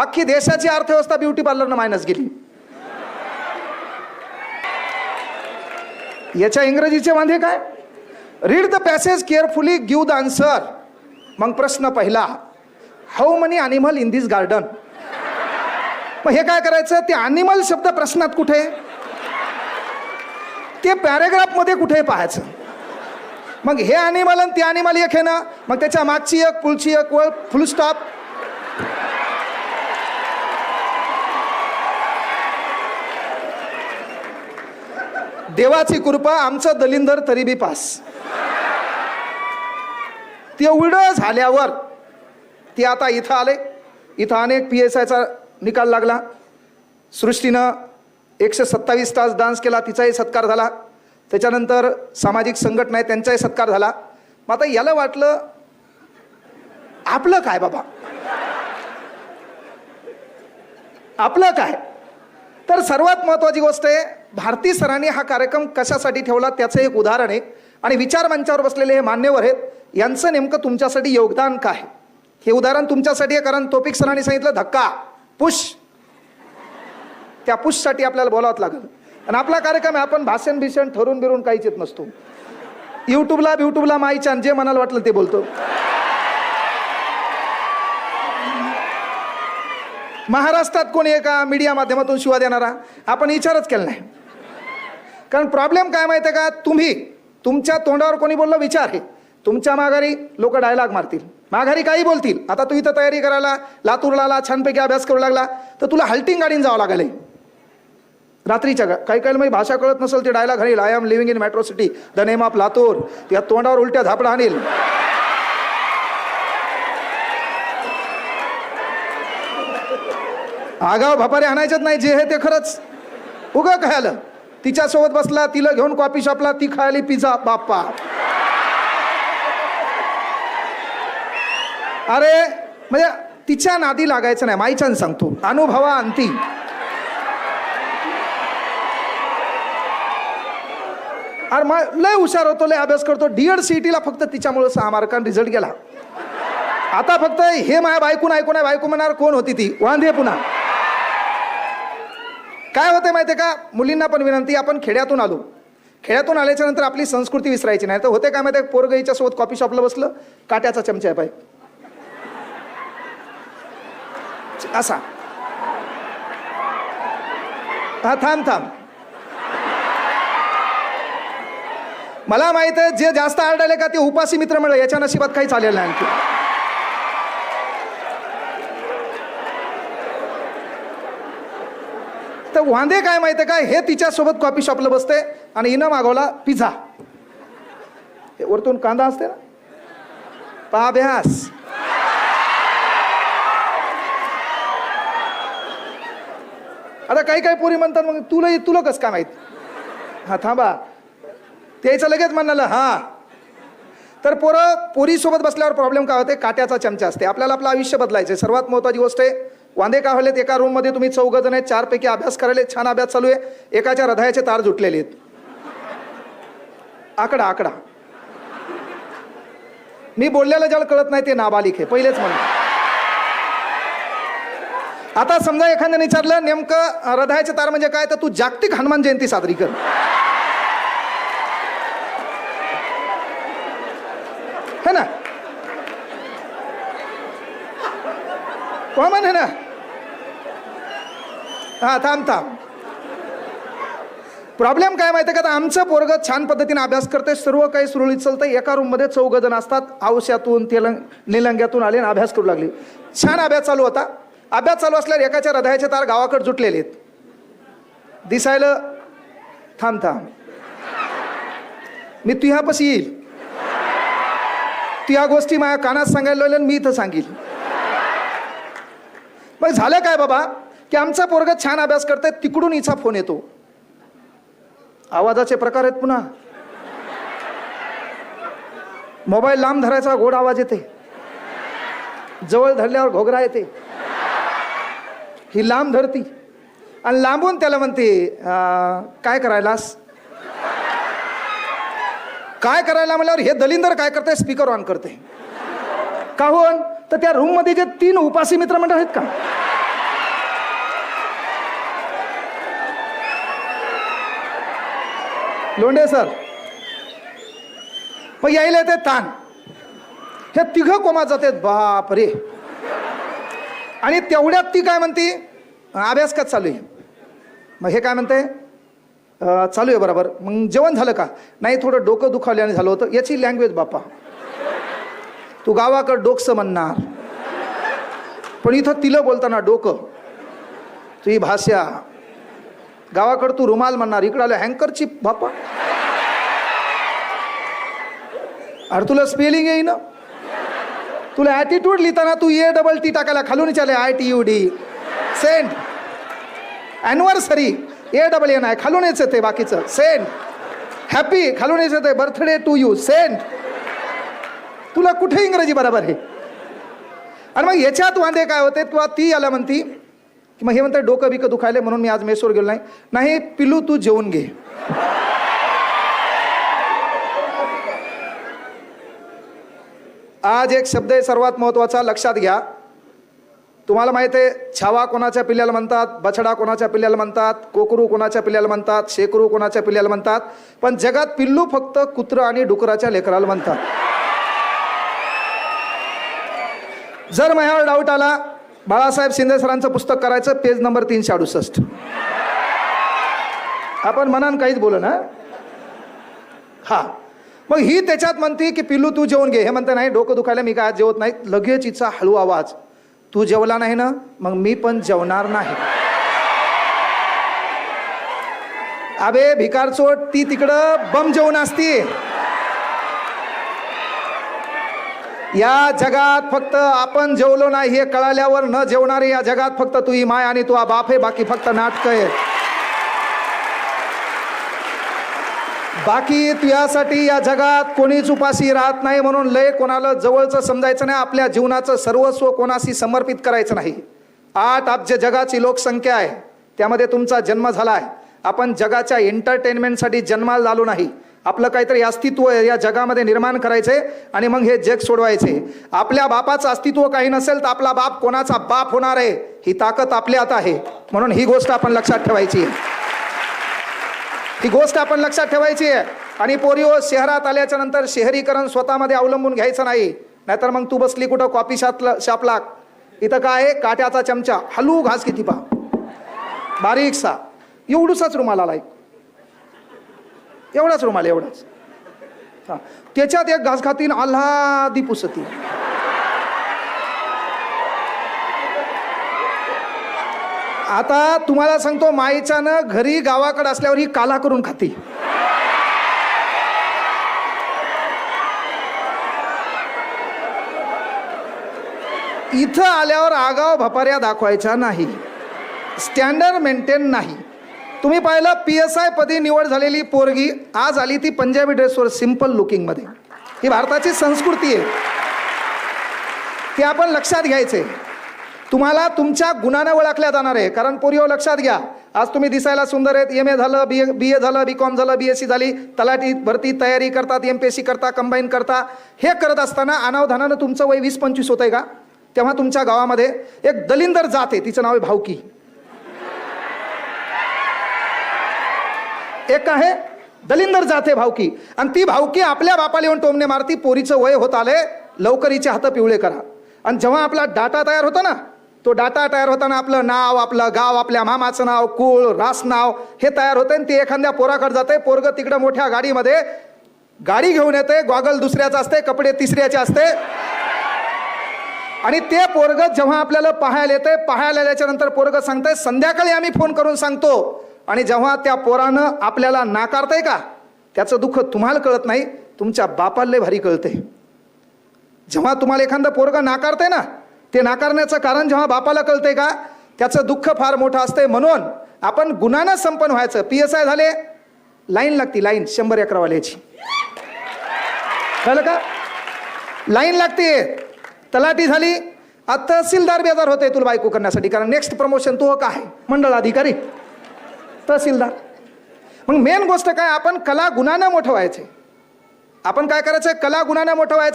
अख्खी देशाची अर्थव्यवस्था ब्युटी पार्लरनं मायनस गेली याच्या इंग्रजीचे वांधे काय? Read the passage carefully give the answer मग प्रश्न पहिला how many animal in this garden मग हे काय करायचं? ते अॅनिमल शब्द प्रश्नात कुठे? ते पॅरेग्राफमध्ये कुठे पाहायचं? मग हे अॅनिमल आणि ते अॅनिमल एक आहे ना? मग त्याच्या मागची एक पुढची एक व फुल स्टॉप देवाची कृपा आमचं दलिंदर तरी बी पास. तेवढं झाल्यावर ती आता इथं आले. इथं अनेक पी एस आयचा निकाल लागला. सृष्टीनं एकशे सत्तावीस तास डान्स केला तिचाही सत्कार झाला. त्याच्यानंतर सामाजिक संघटना आहे त्यांचाही सत्कार झाला. मग आता याला वाटलं आपलं काय बाबा? आपलं काय? तर सर्वात महत्त्वाची गोष्ट आहे भारती सरांनी हा कार्यक्रम कशासाठी ठेवला त्याचं एक उदाहरण आहे. आणि विचार मंचावर बसलेले हे मान्यवर आहेत. यांचं नेमकं तुमच्यासाठी योगदान काय हे उदाहरण तुमच्यासाठी आहे कारण तोपिक सरांनी सांगितलं धक्का पुश. त्या पुशसाठी आपल्याला बोलावं लागेल. आणि आपला कार्यक्रम आहे आपण भाषण भीषण ठरून बिरून काहीच येत नसतो. युट्यूबला ब्युट्यूबला माईच्यान जे मनाला वाटलं ते बोलतो. महाराष्ट्रात कोणी एका मीडिया माध्यमातून शिवा देणारा? आपण विचारच केला नाही. कारण प्रॉब्लेम काय माहिती आहे का? तुम्ही तुमच्या तोंडावर कोणी बोललं विचार आहे तुमच्या माघारी लोक डायलॉग मारतील. माघारी काही बोलतील. आता तू इथं तयारी करायला लातूरला आला छानपैकी अभ्यास करू लागला तर तुला हल्टिंग गाडीन जावं लागेल रात्रीच्या काही काही माझी भाषा कळत नसेल ते dialogue हाणील I am living in metro city the name of Latur. त्या तोंडावर उलट्या झापडा आणील. आगाव भपारे आणायचेच नाही जे हे ते खरंच. उगं काय आलं? तिच्यासोबत बसला तिला घेऊन कॉफी शॉपला ती खायली पिझ्झा बाप्पा. अरे म्हणजे तिच्या नादी लागायचं नाही. माईच्यान सांगतो. अनुभवा अंती अरे मग लय हुशार होतो लय अभ्यास करतो. डीएड सीईटीला फक्त तिच्यामुळे सहा मार्कांनी रिझल्ट गेला. आता फक्त हे माया बायकून ऐकून आहे बायको म्हणणार कोण होती ती? वांधे पुन्हा. काय होतंय माहिती का? मुलींना पण विनंती आपण खेड्यातून आलो. खेड्यातून आल्याच्यानंतर आपली संस्कृती विसरायची नाही. तर होते काय माहिती आहे पोरगईच्या सोबत कॉफी शॉपला बसलं काट्याचा चमचा आहे पाय असा. हा थांब थांब. मला माहीत आहे जे जास्त आरडाले का ते उपासी मित्र मिळलं याच्या नशिबात काही चालेल नाही आणखी. तर वांदे काय माहिती काय? हे तिच्यासोबत कॉफी शॉपला बसते आणि हिनं मागवला पिझ्झा. हे वरतून कांदा असते ना? पाभ्यास आता काही काही पोरी म्हणतात मग तुला तुला कसं काय माहीत? हा थांबा. त्याचं लगेच म्हणाला हा. तर पोरं पोरीसोबत बसल्यावर प्रॉब्लेम काय होते? काट्याचा चमचा असते. आपल्याला आपलं आयुष्य बदलायचं सर्वात महत्त्वाची गोष्ट आहे वांदे का व्हायलेत एका रूममध्ये तुम्ही चौघ जण आहेत चारपैकी अभ्यास करायले छान अभ्यास चालू आहे. एकाच्या हृदयाचे तार जुटलेले आहेत आकडा आकडा. मी बोललेलं ज्याला कळत नाही ते नाबालिक आहे पहिलेच म्हणून आता समजा एखाद्याने विचारलं नेमकं हृदयाचे तार म्हणजे काय? तर तू जागतिक हनुमान जयंती साजरी कर है ना कॉमन आहे ना? हा थांब थांब. प्रॉब्लेम काय माहिती आहे का आमचं पोरग छान पद्धतीने अभ्यास करते सर्व काही सुरळीत चालतं एका रूममध्ये चौघ जण असतात. आवश्यातून तेलंग निलंग्यातून आले आणि अभ्यास करू लागले. छान अभ्यास चालू होता. अभ्यास चालू असल्यावर एकाच्या हृदयाचे तार गावाकडे जुटलेले आहेत. दिसायला थांब थांब. मी तुह्यापाशी येईल. तू या गोष्टी माझ्या कानात सांगायला लागल्या आणि मी इथं सांगेल. मग झालं काय बाबा? की आमचा पोरगा छान अभ्यास करतोय तिकडून हिचा फोन येतो. आवाजाचे प्रकार आहेत पुन्हा. मोबाईल लांब धरायचा गोड आवाज येते. जवळ धरल्यावर घोगरा येते. ही लांब धरती. आणि लांबून त्याला म्हणते काय करायलास? काय करायला? म्हणल्यावर हे दलिंदर काय करते स्पीकर ऑन करते का होऊन तर त्या रूममध्ये जे तीन उपासी मित्र मंडळ आहेत का? लोंढे सर. मग यायला येते ताण. हे तिघं कोमात जाते बाप रे. आणि तेवढ्यात ती काय म्हणती? अभ्यास का चालू आहे? मग हे काय म्हणते? चालू आहे बरोबर. मग जेवण झालं का? नाही थोडं डोकं दुखावल्याने झालं होतं. याची लँग्वेज बापा. तू गावाकडं डोकसं म्हणणार. पण इथं तिला बोलताना डोकं. तुझी भाषा. गावाकडं तू रुमाल म्हणणार इकडं आलं हँकरची बापा अरे तुला स्पेलिंग येई ना? तुला ॲटिट्यूड लिहिताना तू ए डबल टी टाकायला खालून चाले I T U D sent anniversary A double N I खालून येच येते बाकीचं. सेंट हॅपी खालून येच ते. बर्थडे टू यू सेंट तुला कुठे इंग्रजी बरोबर आहे? आणि मग याच्यात वांदे काय होते? किंवा ती याला म्हणती की मग हे म्हणते डोकं बिकं दुखायले म्हणून मी आज मेसवर गेलो नाही. नाही पिलू तू जेवून घे. आज एक शब्द आहे सर्वात महत्त्वाचा लक्षात घ्या. तुम्हाला माहिती आहे छावा कोणाच्या पिल्ल्याला म्हणतात बछडा कोणाच्या पिल्ल्याला म्हणतात कोकरू कोणाच्या पिल्ल्याला म्हणतात शेकरू कोणाच्या पिल्ल्याला म्हणतात पण जगात पिल्लू फक्त कुत्रं आणि डुकराच्या लेकराला म्हणतात. जर माझ्यावर डाऊट आला बाळासाहेब शिंदे सरांचं पुस्तक करायचं पेज नंबर तीनशे अडुसष्ट. आपण म्हणान काहीच बोल ना. हा. मग ही त्याच्यात म्हणते की पिल्लू तू जेवून घे. हे म्हणते नाही डोकं दुखायला मी काय आज जेवत नाही? लगेच हिचा हळू आवाज. तू जेवला नाही ना मग मी पण जेवणार नाही. अबे भिकारचोट ती तिकडं बम जेवण असती. या जगात फक्त आपण जेवलो नाही हे कळाल्यावर न जेवणारे या जगात फक्त तू ही माय आणि तू हा बाप आहे बाकी फक्त नाटक आहे बाकी तुझ्यासाठी या जगात कोणीच उपाशी राहत नाही म्हणून लय कोणाला जवळचं समजायचं नाही आपल्या जीवनाचं सर्वस्व कोणाशी समर्पित करायचं नाही. आठ अब्ज जगाची लोकसंख्या आहे त्यामध्ये तुमचा जन्म झाला आहे. आपण जगाच्या एंटरटेनमेंटसाठी जन्माला झालो नाही. आपलं काहीतरी अस्तित्व या जगामध्ये निर्माण करायचे आणि मग हे जग सोडवायचे आपल्या बापाचं अस्तित्व काही नसेल तर आपला बाप कोणाचा बाप होणार आहे? ही ताकद आपल्यात आहे. म्हणून ही गोष्ट आपण लक्षात ठेवायची आहे. ही गोष्ट आपण लक्षात ठेवायची आहे. आणि पोरिओ शहरात आल्याच्यानंतर शहरीकरण स्वतःमध्ये अवलंबून घ्यायचं नाही. नाहीतर मग तू बसली कुठं कॉफी शापला शापला? इथं काय आहे? काट्याचा चमचा. हलू घास किती पा बारीकसा एवढूसाच रुमाला लाईक एवढाच रुमाल एवढाच. हा. त्याच्यात एक घास खातील आल्हादी पुसती. आता तुम्हाला सांगतो माईच्यानं घरी गावाकडे असल्यावर ही काला करून खाती. इथं आल्यावर आगाव भपाऱ्या दाखवायच्या नाही. स्टँडर्ड मेंटेन नाही. तुम्ही पाहिलं पी एस आय पदी निवड झालेली पोरगी आज आली ती पंजाबी ड्रेसवर सिंपल लुकिंगमध्ये ही भारताची संस्कृती आहे. ती आपण लक्षात घ्यायचे. तुम्हाला तुमच्या गुणानं ओळखल्या जाणार आहे. कारण पोरिओ लक्षात घ्या. आज तुम्ही दिसायला सुंदर आहेत. एम ए झालं बी ए बी ए झालं बी कॉम झालं बी एस सी झाली. तलाठी भरती तयारी करतात एम पी एस सी करता कंबाईन करता. हे करत असताना अनावधानानं तुमचं वय वीस पंचवीस होतं आहे का? तेव्हा तुमच्या गावामध्ये एक दलिंदर जात आहे. तिचं नाव आहे भावकी. एक आहे दलिंदर जाते भावकी आणि ती भावकी आपल्या बापाला येऊन टोमणे मारती पोरीचं वय होत आले लवकर हिचे हात पिवळे करा. आणि जेव्हा आपला डाटा तयार होतो ना तो डाटा तयार होताना आपलं नाव आपलं गाव आपल्या मामाचं नाव कुळ रास नाव हे तयार होते आणि ते एखाद्या पोराकडे जाते पोरग तिकडं मोठ्या गाडीमध्ये गाडी घेऊन येते गॉगल दुसऱ्याचं असते कपडे तिसऱ्याचे असते आणि ते पोरग जेव्हा आपल्याला पाहायला येते पाहायला आल्याच्यानंतर पोरग सांगतंय संध्याकाळी आम्ही फोन करून सांगतो आणि जेव्हा त्या पोरानं आपल्याला नाकारतंय का त्याचं दुःख तुम्हाला कळत नाही तुमच्या बापाला लय भारी कळते जेव्हा तुम्हाला एखादं पोरग नाकारतंय ना ते नाकारण्याचं कारण जेव्हा बापाला कळतंय का त्याचं दुःख फार मोठं असतंय म्हणून आपण गुणानं संपन्न व्हायचं. पी एस आय झाले लाईन लागती लाईन शंभर अकरावाल्याची कळलं का? लाईन लागते तलाठी झाली आता तहसीलदार बेजार होते तुला बायको करण्यासाठी कारण नेक्स्ट प्रमोशन तो हो काय मंडळ अधिकारी तहसीलदार. मग मेन गोष्ट काय? आपण कला गुणानं मोठं व्हायचे. आपण काय करायचं? कला गुणानं मोठं व्हायचं.